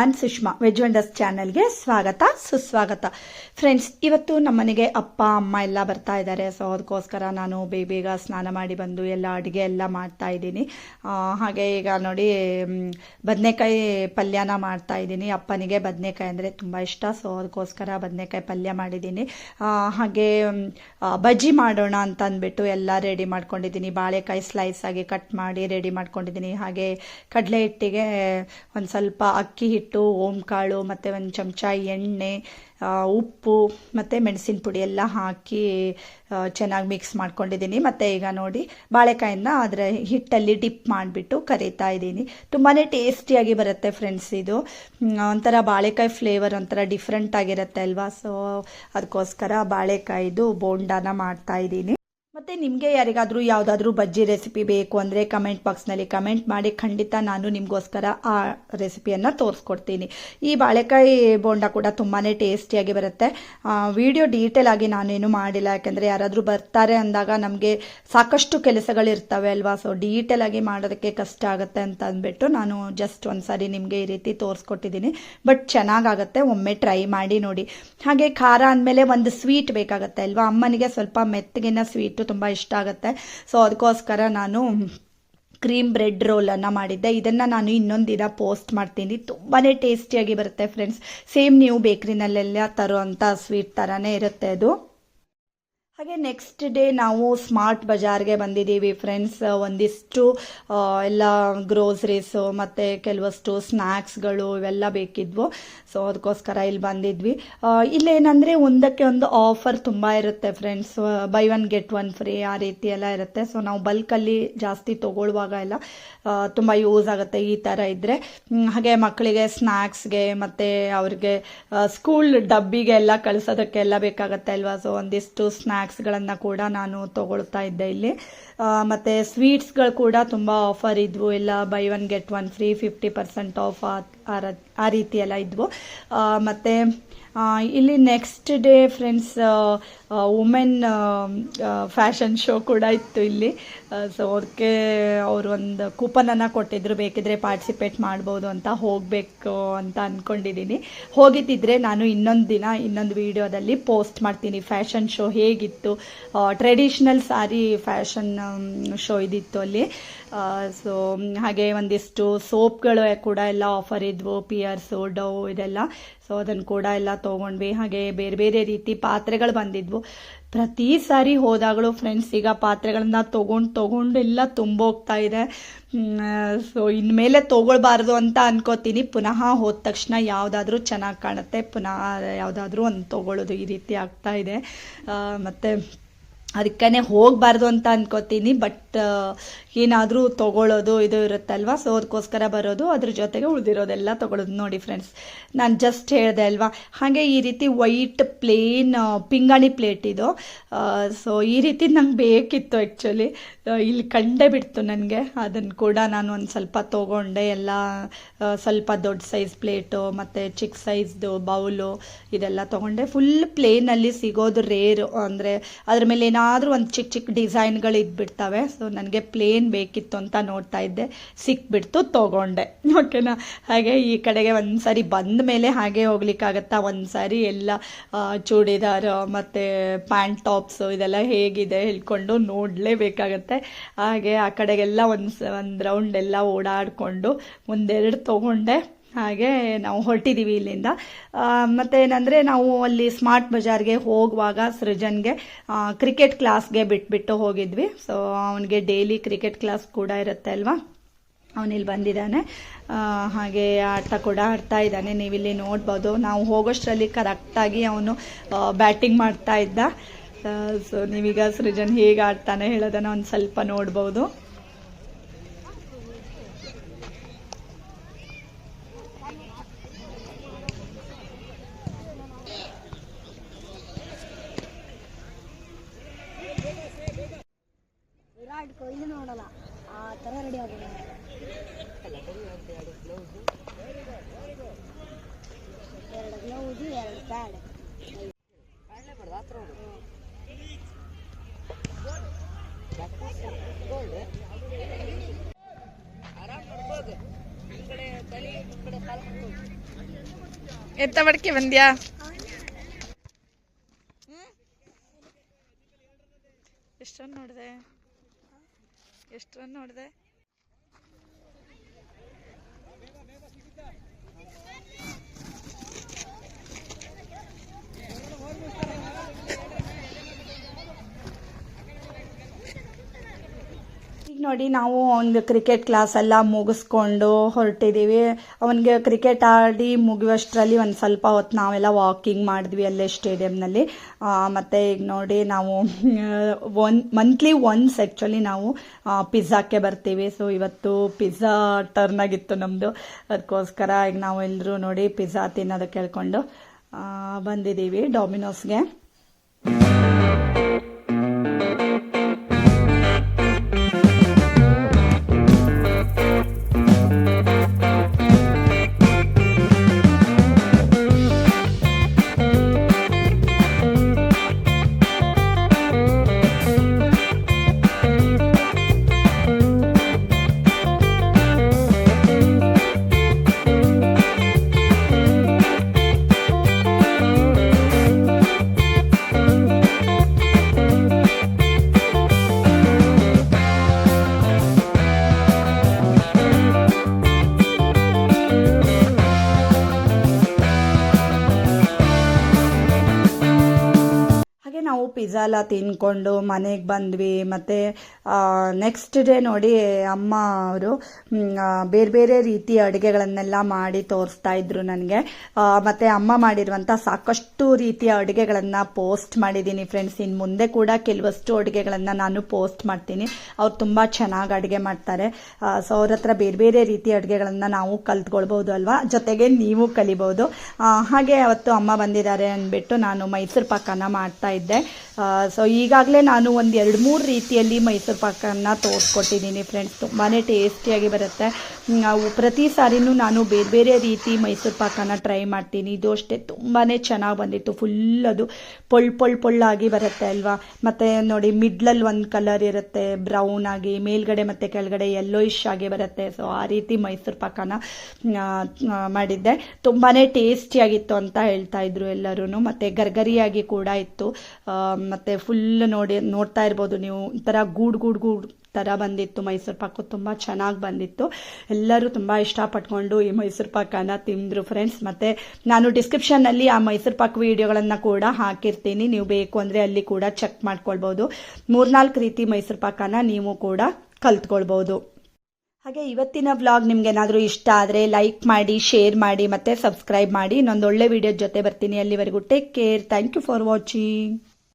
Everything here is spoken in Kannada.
ನಾನು ಸುಷ್ಮಾ ವೆಜ್ ವಂಡರ್ಸ್ ಚಾನೆಲ್ಗೆ ಸ್ವಾಗತ, ಸುಸ್ವಾಗತ. ಫ್ರೆಂಡ್ಸ್ ಇವತ್ತು ನಮ್ಮನೆಗೆ ಅಪ್ಪ, ಅಮ್ಮ ಎಲ್ಲ ಬರ್ತಾ ಇದ್ದಾರೆ. ಸೊ ಅದಕ್ಕೋಸ್ಕರ ನಾನು ಬೇಗ ಸ್ನಾನ ಮಾಡಿ ಬಂದು ಎಲ್ಲ ಅಡುಗೆ ಎಲ್ಲ ಮಾಡ್ತಾ ಇದ್ದೀನಿ. ಹಾಗೆ ಈಗ ನೋಡಿ ಬದನೆಕಾಯಿ ಪಲ್ಯನ ಮಾಡ್ತಾ ಇದ್ದೀನಿ. ಅಪ್ಪನಿಗೆ ಬದನೆಕಾಯಿ ಅಂದರೆ ತುಂಬ ಇಷ್ಟ. ಸೊ ಅದಕ್ಕೋಸ್ಕರ ಬದನೆಕಾಯಿ ಪಲ್ಯ ಮಾಡಿದ್ದೀನಿ. ಹಾಗೆ ಬಜ್ಜಿ ಮಾಡೋಣ ಅಂತ ಅಂದ್ಬಿಟ್ಟು ಎಲ್ಲ ರೆಡಿ ಮಾಡ್ಕೊಂಡಿದ್ದೀನಿ. ಬಾಳೆಕಾಯಿ ಸ್ಲೈಸ್ ಆಗಿ ಕಟ್ ಮಾಡಿ ರೆಡಿ ಮಾಡ್ಕೊಂಡಿದ್ದೀನಿ. ಹಾಗೆ ಕಡಲೆ ಹಿಟ್ಟಿಗೆ ಒಂದು ಸ್ವಲ್ಪ ಅಕ್ಕಿ ಹಿಟ್ಟು ಓಂಕಾಳು, ಮತ್ತು ಒಂದು ಚಮಚ ಎಣ್ಣೆ ಉಪ್ಪು, ಮತ್ತು ಮೆಣಸಿನ ಪುಡಿ ಎಲ್ಲ ಹಾಕಿ ಚೆನ್ನಾಗಿ ಮಿಕ್ಸ್ ಮಾಡ್ಕೊಂಡಿದ್ದೀನಿ. ಮತ್ತು ಈಗ ನೋಡಿ ಬಾಳೆಕಾಯಿನ ಅದರ ಹಿಟ್ಟಲ್ಲಿ ಡಿಪ್ ಮಾಡಿಬಿಟ್ಟು ಕರಿತಾ ಇದ್ದೀನಿ. ತುಂಬಾ ಟೇಸ್ಟಿಯಾಗಿ ಬರುತ್ತೆ ಫ್ರೆಂಡ್ಸ್ ಇದು. ಒಂಥರ ಬಾಳೆಕಾಯಿ ಫ್ಲೇವರ್ ಒಂಥರ ಡಿಫ್ರೆಂಟ್ ಆಗಿರುತ್ತೆ ಅಲ್ವಾ? ಸೊ ಅದಕ್ಕೋಸ್ಕರ ಬಾಳೆಕಾಯಿದು ಬೋಂಡಾನ ಮಾಡ್ತಾ ಇದ್ದೀನಿ. ಮತ್ತೆ ನಿಮಗೆ ಯಾರಿಗಾದರೂ ಯಾವುದಾದ್ರೂ ಬಜ್ಜಿ ರೆಸಿಪಿ ಬೇಕು ಅಂದರೆ ಕಮೆಂಟ್ ಬಾಕ್ಸ್ನಲ್ಲಿ ಕಮೆಂಟ್ ಮಾಡಿ, ಖಂಡಿತ ನಾನು ನಿಮಗೋಸ್ಕರ ಆ ರೆಸಿಪಿಯನ್ನು ತೋರಿಸ್ಕೊಡ್ತೀನಿ. ಈ ಬಾಳೆಕಾಯಿ ಬೋಂಡ ಕೂಡ ತುಂಬಾ ಟೇಸ್ಟಿಯಾಗಿ ಬರುತ್ತೆ. ವಿಡಿಯೋ ಡೀಟೇಲ್ ಆಗಿ ನಾನೇನು ಮಾಡಿಲ್ಲ. ಯಾಕೆಂದರೆ ಯಾರಾದರೂ ಬರ್ತಾರೆ ಅಂದಾಗ ನಮಗೆ ಸಾಕಷ್ಟು ಕೆಲಸಗಳಿರ್ತವೆ ಅಲ್ವಾ? ಸೊ ಡೀಟೇಲ್ ಆಗಿ ಮಾಡೋದಕ್ಕೆ ಕಷ್ಟ ಆಗುತ್ತೆ ಅಂತ ಅಂದ್ಬಿಟ್ಟು ನಾನು ಜಸ್ಟ್ ಒಂದ್ಸರಿ ನಿಮಗೆ ಈ ರೀತಿ ತೋರಿಸ್ಕೊಟ್ಟಿದ್ದೀನಿ. ಬಟ್ ಚೆನ್ನಾಗಾಗುತ್ತೆ. ಒಮ್ಮೆ ಟ್ರೈ ಮಾಡಿ ನೋಡಿ. ಹಾಗೆ ಖಾರ ಅಂದಮೇಲೆ ಒಂದು ಸ್ವೀಟ್ ಬೇಕಾಗುತ್ತೆ ಅಲ್ವಾ? ಅಮ್ಮನಿಗೆ ಸ್ವಲ್ಪ ಮೆತ್ತಗಿನ ಸ್ವೀಟು ತುಂಬ ಇಷ್ಟ ಆಗುತ್ತೆ. ಸೊ ಅದಕ್ಕೋಸ್ಕರ ನಾನು ಕ್ರೀಮ್ ಬ್ರೆಡ್ ರೋಲನ್ನು ಮಾಡಿದ್ದೆ. ಇದನ್ನು ನಾನು ಇನ್ನೊಂದು ದಿನ ಪೋಸ್ಟ್ ಮಾಡ್ತೀನಿ ತುಂಬಾ ಟೇಸ್ಟಿಯಾಗಿ ಬರುತ್ತೆ ಫ್ರೆಂಡ್ಸ್ ಸೇಮ್ ನೀವು ಬೇಕ್ರಿನಲ್ಲೆಲ್ಲ ತರುವಂಥ ಸ್ವೀಟ್ ಥರನೇ ಇರುತ್ತೆ ಅದು. ಹಾಗೆ ನೆಕ್ಸ್ಟ್ ಡೇ ನಾವು ಸ್ಮಾರ್ಟ್ ಬಜಾರ್ಗೆ ಬಂದಿದ್ದೀವಿ ಫ್ರೆಂಡ್ಸ್ ಒಂದಿಷ್ಟು ಎಲ್ಲ ಗ್ರೋಸರೀಸು ಮತ್ತು ಕೆಲವಷ್ಟು ಸ್ನ್ಯಾಕ್ಸ್ಗಳು ಇವೆಲ್ಲ ಬೇಕಿದ್ವು. ಸೊ ಅದಕ್ಕೋಸ್ಕರ ಇಲ್ಲಿ ಬಂದಿದ್ವಿ. ಇಲ್ಲೇನಂದರೆ ಒಂದಕ್ಕೆ ಒಂದು ಆಫರ್ ತುಂಬ ಇರುತ್ತೆ friends buy one get one free ಆ ರೀತಿ ಎಲ್ಲ ಇರುತ್ತೆ. ಸೊ ನಾವು ಬಲ್ಕಲ್ಲಿ ಜಾಸ್ತಿ ತೊಗೊಳ್ಳುವಾಗ ಎಲ್ಲ ತುಂಬ ಯೂಸ್ ಆಗುತ್ತೆ ಈ ಥರ ಇದ್ದರೆ ಹಾಗೆ ಮಕ್ಕಳಿಗೆ ಸ್ನ್ಯಾಕ್ಸ್ಗೆ ಮತ್ತು ಅವ್ರಿಗೆ ಸ್ಕೂಲ್ ಡಬ್ಬಿಗೆ ಎಲ್ಲ ಕಳಿಸೋದಕ್ಕೆಲ್ಲ ಬೇಕಾಗತ್ತೆ ಅಲ್ವಾ? ಸೊ ಒಂದಿಷ್ಟು ಸ್ನ್ಯಾಕ್ಸ್ಗಳನ್ನು ಕೂಡ ನಾನು ತಗೊಳ್ತಾ ಇದ್ದೆ ಇಲ್ಲಿ. ಮತ್ತು ಸ್ವೀಟ್ಸ್ಗಳು ಕೂಡ ತುಂಬ ಆಫರ್ ಇದ್ವು. ಎಲ್ಲ buy one get one free fifty percent off ಆ ರೀತಿ ಎಲ್ಲ ಇದ್ವು. ಆ, ಮತ್ತೆ ಇಲ್ಲಿ next day friends women fashion show ಕೂಡ ಇತ್ತು ಇಲ್ಲಿ. ಸೊ ಅದಕ್ಕೆ ಅವರು ಒಂದು ಕೂಪನನ್ನು ಕೊಟ್ಟಿದ್ರು ಬೇಕಿದ್ರೆ ಪಾರ್ಟಿಸಿಪೇಟ್ ಮಾಡ್ಬೋದು ಅಂತ ಹೋಗಬೇಕು ಅಂತ ಅಂದ್ಕೊಂಡಿದ್ದೀನಿ ಹೋಗಿದ್ದಿದ್ರೆ ನಾನು ಇನ್ನೊಂದು ದಿನ ಇನ್ನೊಂದು ವಿಡಿಯೋದಲ್ಲಿ ಪೋಸ್ಟ್ ಮಾಡ್ತೀನಿ. ಫ್ಯಾಷನ್ ಶೋ ಹೇಗಿತ್ತು? ಟ್ರೆಡಿಷ್ನಲ್ ಸಾರಿ ಫ್ಯಾಷನ್ ಶೋ ಇದಿತ್ತು ಅಲ್ಲಿ. ಸೊ ಹಾಗೆ ಒಂದಿಷ್ಟು ಸೋಪ್ಗಳು ಕೂಡ ಎಲ್ಲ ಆಫರ್ ಇದ್ವು ಪಿಯರ್ಸು ಡವ್ ಇದೆಲ್ಲ. ಸೊ ಅದನ್ನು ಕೂಡ ಎಲ್ಲ ತೊಗೊಂಡ್ವಿ. ಹಾಗೆ ಬೇರೆ ಬೇರೆ ರೀತಿ ಪಾತ್ರೆಗಳು ಬಂದಿದ್ವು. ಪ್ರತಿ ಸಾರಿ ಹೋದಾಗಲೂ ಫ್ರೆಂಡ್ಸ್ ಈಗ ಪಾತ್ರೆಗಳನ್ನ ತೊಗೊಂಡು ತೊಗೊಂಡು ಎಲ್ಲ ತುಂಬೋಗ್ತಾ ಇದೆ. ಸೊ ಇನ್ಮೇಲೆ ತೊಗೊಳ್ಬಾರ್ದು ಅಂತ ಅನ್ಕೋತೀನಿ. ಪುನಃ ಹೋದ ತಕ್ಷಣ ಯಾವುದಾದ್ರೂ ಚೆನ್ನಾಗಿ ಕಾಣುತ್ತೆ. ಪುನಃ ಯಾವುದಾದ್ರೂ ಒಂದು ತೊಗೊಳ್ಳೋದು ಈ ರೀತಿ ಆಗ್ತಾ ಇದೆ. ಮತ್ತು ಮತ್ತೆ ಅದಕ್ಕೇ ಹೋಗಬಾರ್ದು ಅಂತ ಅನ್ಕೋತೀನಿ ಬಟ್ ಏನಾದರೂ ತೊಗೊಳ್ಳೋದು ಇದು ಇರುತ್ತಲ್ವಾ? ಸೊ ಅದಕ್ಕೋಸ್ಕರ ಬರೋದು, ಅದ್ರ ಜೊತೆಗೆ ಉಳಿದಿರೋದೆಲ್ಲ ತೊಗೊಳ್ಳೋದು ನೋಡಿ ಫ್ರೆಂಡ್ಸ್ ನಾನು ಜಸ್ಟ್ ಹೇಳಿದೆ ಅಲ್ವಾ? ಹಾಗೆ ಈ ರೀತಿ ವೈಟ್ ಪ್ಲೇನ್ ಪಿಂಗಾಣಿ ಪ್ಲೇಟ್ ಇದು ಸೊ ಈ ರೀತಿ ನಂಗೆ ಬೇಕಿತ್ತು ಆ್ಯಕ್ಚುಲಿ ಇಲ್ಲಿ ಕಂಡೇ ಬಿಡ್ತು ನನಗೆ. ಅದನ್ನು ಕೂಡ ನಾನು ಒಂದು ಸ್ವಲ್ಪ ತೊಗೊಂಡೆ, ಎಲ್ಲ ಸ್ವಲ್ಪ ದೊಡ್ಡ ಸೈಜ್ ಪ್ಲೇಟು ಮತ್ತು ಚಿಕ್ಕ ಸೈಜ್ದು ಬೌಲು ಇದೆಲ್ಲ ತೊಗೊಂಡೆ. ಫುಲ್ ಪ್ಲೇನಲ್ಲಿ ಸಿಗೋದು ರೇರು ಅಂದರೆ ಅದ್ರ ಮೇಲೆ ಏನಾದರೂ ಒಂದು ಚಿಕ್ಕ ಚಿಕ್ಕ ಡಿಸೈನ್ಗಳು ಇದ್ಬಿಡ್ತವೆ. ಸೊ ನನಗೆ ಪ್ಲೇನ್ ಬೇಕಿತ್ತು ಅಂತ ನೋಡ್ತಾ ಇದ್ದೆ. ಸಿಕ್ಬಿಡ್ತು, ತೊಗೊಂಡೆ. ಓಕೆನಾ? ಹಾಗೆ ಈ ಕಡೆಗೆ ಒಂದು ಸಾರಿ ಬಂದ ಮೇಲೆ ಹಾಗೆ ಹೋಗ್ಲಿಕ್ಕಾಗತ್ತಾ? ಒಂದು ಸಾರಿ ಎಲ್ಲ ಚೂಡಿದಾರ, ಮತ್ತು ಪ್ಯಾಂಟ್ ಟಾಪ್ಸು ಇದೆಲ್ಲ ಹೇಗಿದೆ ಹೇಳ್ಕೊಂಡು ನೋಡಲೇಬೇಕಾಗತ್ತೆ. ಹಾಗೆ ಆ ಕಡೆಗೆಲ್ಲ ಒಂದು ಒಂದು ರೌಂಡ್ ಎಲ್ಲ ಓಡಾಡಿಕೊಂಡು ಒಂದೆರಡು ತೊಗೊಂಡೆ. ಹಾಗೆ ನಾವು ಹೊರಟಿದ್ದೀವಿ ಇಲ್ಲಿಂದ. ಮತ್ತೆ ಮತ್ತೇನಂದರೆ ನಾವು ಅಲ್ಲಿ ಸ್ಮಾರ್ಟ್ ಬಜಾರ್ಗೆ ಹೋಗುವಾಗ ಸೃಜನ್ಗೆ ಕ್ರಿಕೆಟ್ ಕ್ಲಾಸ್ಗೆ ಬಿಟ್ಬಿಟ್ಟು ಹೋಗಿದ್ವಿ. ಸೊ ಅವನಿಗೆ ಡೈಲಿ ಕ್ರಿಕೆಟ್ ಕ್ಲಾಸ್ ಕೂಡ ಇರುತ್ತೆ ಅಲ್ವಾ? ಅವನಿಲ್ಲಿ ಬಂದಿದ್ದಾನೆ. ಹಾಗೆ ಆಟ ಕೂಡ ಆಡ್ತಾ ಇದ್ದಾನೆ. ನೀವಿಲ್ಲಿ ನೋಡ್ಬೋದು, ನಾವು ಹೋಗೋಷ್ಟರಲ್ಲಿ ಕರೆಕ್ಟಾಗಿ ಅವನು ಬ್ಯಾಟಿಂಗ್ ಮಾಡ್ತಾ ಇದ್ದ. ಸೊ ನೀವೀಗ ಸೃಜನ್ ಹೇಗೆ ಆಡ್ತಾನೆ ಹೇಳೋದನ್ನು ಒಂದು ಸ್ವಲ್ಪ ನೋಡ್ಬೋದು ವಿರಾಟ್ ಕೊಹ್ಲಿ ನೋಡಲ್ಲ ಆ ಥರ ರೆಡಿ ಆಗೋದು ಎರಡು ಎತ್ತ ಬಡ್ಕೆ ಬಂದ್ಯಾ? ಎಷ್ಟು ರನ್ ನೋಡಿದೆ? ಎಷ್ಟೊಂದು ನೋಡಿದೆ? ನೋಡಿ ನಾವು ಒಂದು ಕ್ರಿಕೆಟ್ ಕ್ಲಾಸ್ ಎಲ್ಲ ಮುಗಿಸ್ಕೊಂಡು ಹೊರಟಿದ್ದೀವಿ ಅವನಿಗೆ ಕ್ರಿಕೆಟ್ ಆಡಿ ಮುಗಿಯುವಷ್ಟರಲ್ಲಿ ಒಂದು ಸ್ವಲ್ಪ ಹೊತ್ತು ನಾವೆಲ್ಲ ವಾಕಿಂಗ್ ಮಾಡಿದ್ವಿ ಅಲ್ಲೇ ಸ್ಟೇಡಿಯಂನಲ್ಲಿ ಮತ್ತು ಈಗ ನೋಡಿ ನಾವು ಒನ್ ಮಂತ್ಲಿ ಒನ್ಸ್ ಆ್ಯಕ್ಚುಲಿ ನಾವು ಪಿಜ್ಜಾಕ್ಕೆ ಬರ್ತೀವಿ. ಸೊ ಇವತ್ತು ಪಿಜ್ಜಾ ಟರ್ನ್ ಆಗಿತ್ತು ನಮ್ಮದು ಅದಕ್ಕೋಸ್ಕರ ಈಗ ನಾವು ಎಲ್ಲರೂ ನೋಡಿ ಪಿಜ್ಜಾ ತಿನ್ನೋದಕ್ಕೆ ಹೇಳ್ಕೊಂಡು ಬಂದಿದ್ದೀವಿ ಡಾಮಿನೋಸ್ಗೆ ನಾವು ಪಿಜ್ಜಾ ಎಲ್ಲ ತಿನ್ಕೊಂಡು ಮನೆಗೆ ಬಂದ್ವಿ. ಮತ್ತು ನೆಕ್ಸ್ಟ್ ಡೇ ನೋಡಿ ಅಮ್ಮ ಅವರು ಬೇರೆ ಬೇರೆ ರೀತಿಯ ಅಡುಗೆಗಳನ್ನೆಲ್ಲ ಮಾಡಿ ತೋರಿಸ್ತಾ ಇದ್ರು ನನಗೆ. ಮತ್ತು ಅಮ್ಮ ಮಾಡಿರುವಂಥ ಸಾಕಷ್ಟು ರೀತಿಯ ಅಡುಗೆಗಳನ್ನು ಪೋಸ್ಟ್ ಮಾಡಿದ್ದೀನಿ ಫ್ರೆಂಡ್ಸ್ ಇನ್ನು ಮುಂದೆ ಕೂಡ ಕೆಲವಷ್ಟು ಅಡುಗೆಗಳನ್ನು ನಾನು ಪೋಸ್ಟ್ ಮಾಡ್ತೀನಿ. ಅವ್ರು ತುಂಬ ಚೆನ್ನಾಗಿ ಅಡುಗೆ ಮಾಡ್ತಾರೆ. ಸೊ ಅವ್ರ ಹತ್ರ ಬೇರೆ ಬೇರೆ ರೀತಿಯ ಅಡುಗೆಗಳನ್ನು ನಾವು ಕಲ್ತ್ಕೊಳ್ಬೋದು ಅಲ್ವಾ? ಜೊತೆಗೆ ನೀವು ಕಲಿಬೋದು. ಹಾಗೆ ಅವತ್ತು ಅಮ್ಮ ಬಂದಿದ್ದಾರೆ ಅಂದ್ಬಿಟ್ಟು ನಾನು ಮೈಸೂರು ಪಾಕನ ಮಾಡ್ತಾ ಇದ್ದೆ. ಸೊ ಈಗಾಗಲೇ ನಾನು ಒಂದು ಎರಡು ಮೂರು ರೀತಿಯಲ್ಲಿ ಮೈಸೂರು ಪಾಕನ್ನು ತೋರಿಸ್ಕೊಟ್ಟಿದ್ದೀನಿ ಫ್ರೆಂಡ್ಸ್ ತುಂಬಾ ಟೇಸ್ಟಿಯಾಗಿ ಬರುತ್ತೆ. ನಾವು ಪ್ರತಿ ಸಾರಿನೂ ನಾನು ಬೇರೆ ಬೇರೆ ರೀತಿ ಮೈಸೂರು ಪಾಕನ ಟ್ರೈ ಮಾಡ್ತೀನಿ. ಇದು ಅಷ್ಟೇ ತುಂಬಾ ಚೆನ್ನಾಗಿ ಬಂದಿತ್ತು. ಫುಲ್ ಅದು ಪೊಳ್ ಪೊಳ್ ಪೊಳ್ಳಾಗಿ ಬರುತ್ತೆ ಅಲ್ವಾ? ಮತ್ತು ನೋಡಿ ಮಿಡ್ಲಲ್ಲಿ ಒಂದು ಕಲರ್ ಇರುತ್ತೆ ಬ್ರೌನ್ ಆಗಿ, ಮೇಲ್ಗಡೆ ಮತ್ತು ಕೆಳಗಡೆ ಯೆಲ್ಲೋಯಿಶ್ ಆಗಿ ಬರುತ್ತೆ. ಸೊ ಆ ರೀತಿ ಮೈಸೂರು ಪಾಕನ ಮಾಡಿದ್ದೆ. ತುಂಬಾ ಟೇಸ್ಟಿಯಾಗಿತ್ತು ಅಂತ ಹೇಳ್ತಾ ಇದ್ರು ಎಲ್ಲರೂ ಮತ್ತು ಗರ್ಗರಿಯಾಗಿ ಕೂಡ ಇತ್ತು. ಮತ್ತೆ ಫುಲ್ ನೋಡಿ, ನೋಡ್ತಾ ಇರ್ಬೋದು ನೀವು. ಒಂಥರ ಗೂಡ್ ಗೂಡ್ ಗೂಡ್ ಥರ ಬಂದಿತ್ತು. ಮೈಸೂರು ಪಾಕು ತುಂಬ ಚೆನ್ನಾಗಿ ಬಂದಿತ್ತು. ಎಲ್ಲರೂ ತುಂಬ ಇಷ್ಟಪಟ್ಕೊಂಡು ಈ ಮೈಸೂರು ಪಾಕನ ತಿಂದರು ಫ್ರೆಂಡ್ಸ್ ಮತ್ತು ನಾನು ಡಿಸ್ಕ್ರಿಪ್ಷನ್ನಲ್ಲಿ ಆ ಮೈಸೂರು ಪಾಕ್ ವೀಡಿಯೋಗಳನ್ನು ಕೂಡ ಹಾಕಿರ್ತೀನಿ. ನೀವು ಬೇಕು ಅಂದರೆ ಅಲ್ಲಿ ಕೂಡ ಚೆಕ್ ಮಾಡ್ಕೊಳ್ಬೋದು. ಮೂರ್ನಾಲ್ಕು ರೀತಿ ಮೈಸೂರು ಪಾಕನ ನೀವು ಕೂಡ ಕಲ್ತ್ಕೊಳ್ಬೋದು. ಹಾಗೆ ಇವತ್ತಿನ ವ್ಲಾಗ್ ನಿಮ್ಗೆ ಏನಾದರೂ ಇಷ್ಟ ಆದರೆ ಲೈಕ್ ಮಾಡಿ ಶೇರ್ ಮಾಡಿ, ಮತ್ತು ಸಬ್ಸ್ಕ್ರೈಬ್ ಮಾಡಿ. ಇನ್ನೊಂದು ಒಳ್ಳೆ ವಿಡಿಯೋ ಜೊತೆ ಬರ್ತೀನಿ ಅಲ್ಲಿವರೆಗೂ. Take care thank you for watching